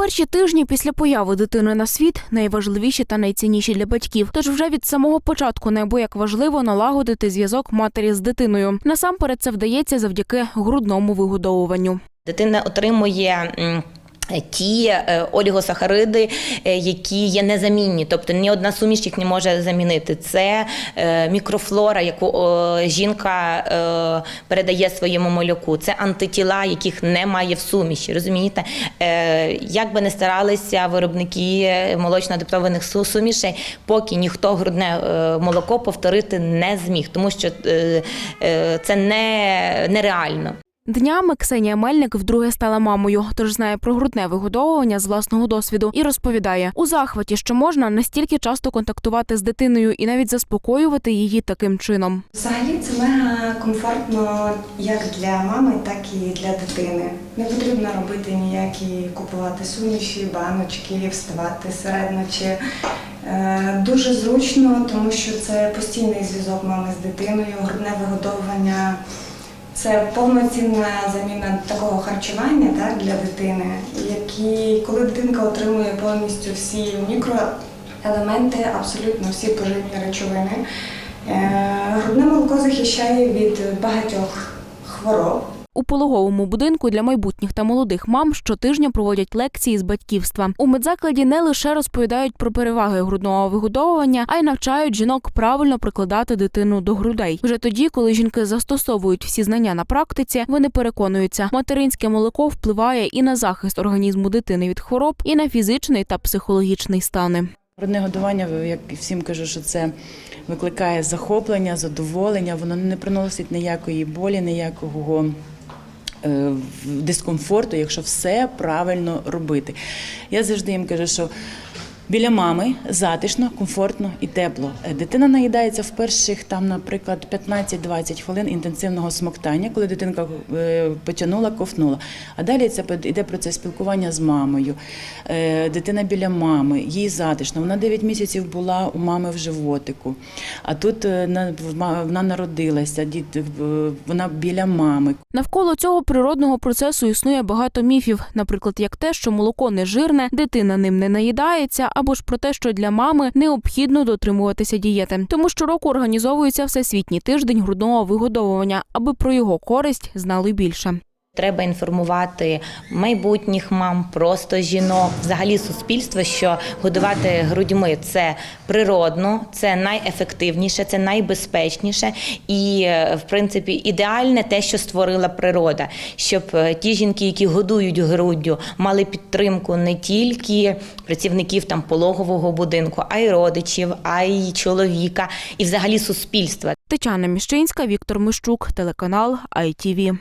Перші тижні після появи дитини на світ найважливіші та найцінніші для батьків. Тож вже від самого початку неабияк важливо налагодити зв'язок матері з дитиною. Насамперед це вдається завдяки грудному вигодовуванню. Дитина отримує. Ті е, олігосахариди, е, які є незамінні, тобто ні одна суміш їх не може замінити. Це е, мікрофлора, яку жінка передає своєму малюку. Це антитіла, яких немає в суміші. Розумієте? Як би не старалися виробники молочно-адаптованих сумішей, поки ніхто грудне молоко повторити не зміг, тому що це не, нереально. Днями Ксенія Мельник вдруге стала мамою, тож знає про грудне вигодовування з власного досвіду і розповідає у захваті, що можна настільки часто контактувати з дитиною і навіть заспокоювати її таким чином. Взагалі це мега комфортно як для мами, так і для дитини. Не потрібно робити ніякі купувати суміші, баночки, вставати серед ночі. Е, Дуже зручно, тому що це постійний зв'язок мами з дитиною, грудне вигодовування. Це повноцінна заміна такого харчування так, для дитини, які, коли дитинка отримує повністю всі мікроелементи, абсолютно всі поживні речовини. Е, Грудне молоко захищає від багатьох хвороб. У пологовому будинку для майбутніх та молодих мам щотижня проводять лекції з батьківства. У медзакладі не лише розповідають про переваги грудного вигодовування, а й навчають жінок правильно прикладати дитину до грудей. Вже тоді, коли жінки застосовують всі знання на практиці, вони переконуються, материнське молоко впливає і на захист організму дитини від хвороб, і на фізичний та психологічний стани. Грудне годування, як і всім кажу, що це викликає захоплення, задоволення, воно не приносить ніякої болі, ніякого дискомфорту, якщо все правильно робити. Я завжди їм кажу, що біля мами затишно, комфортно і тепло. Е, Дитина наїдається в перших, там, наприклад, 15-20 хвилин інтенсивного смоктання, коли дитинка е, потягнула, ковтнула. А далі це йде процес спілкування з мамою. Е, Дитина біля мами, їй затишно. Вона 9 місяців була у мами в животику, а тут вона народилася, вона біля мами. Навколо цього природного процесу існує багато міфів, наприклад, як те, що молоко не жирне, дитина ним не наїдається, або ж про те, що для мами необхідно дотримуватися дієти. Тому щороку організовується всесвітній тиждень грудного вигодовування, аби про його користь знали більше. Треба інформувати майбутніх мам, просто жінок, взагалі суспільство, що годувати грудьми це природно, це найефективніше, це найбезпечніше і, е, в принципі, ідеальне те, що створила природа, щоб е, ті жінки, які годують груддю, мали підтримку не тільки працівників там пологового будинку, а й родичів, а й чоловіка, і взагалі суспільства. Тетяна Міщинська, Віктор Мищук, телеканал ITV.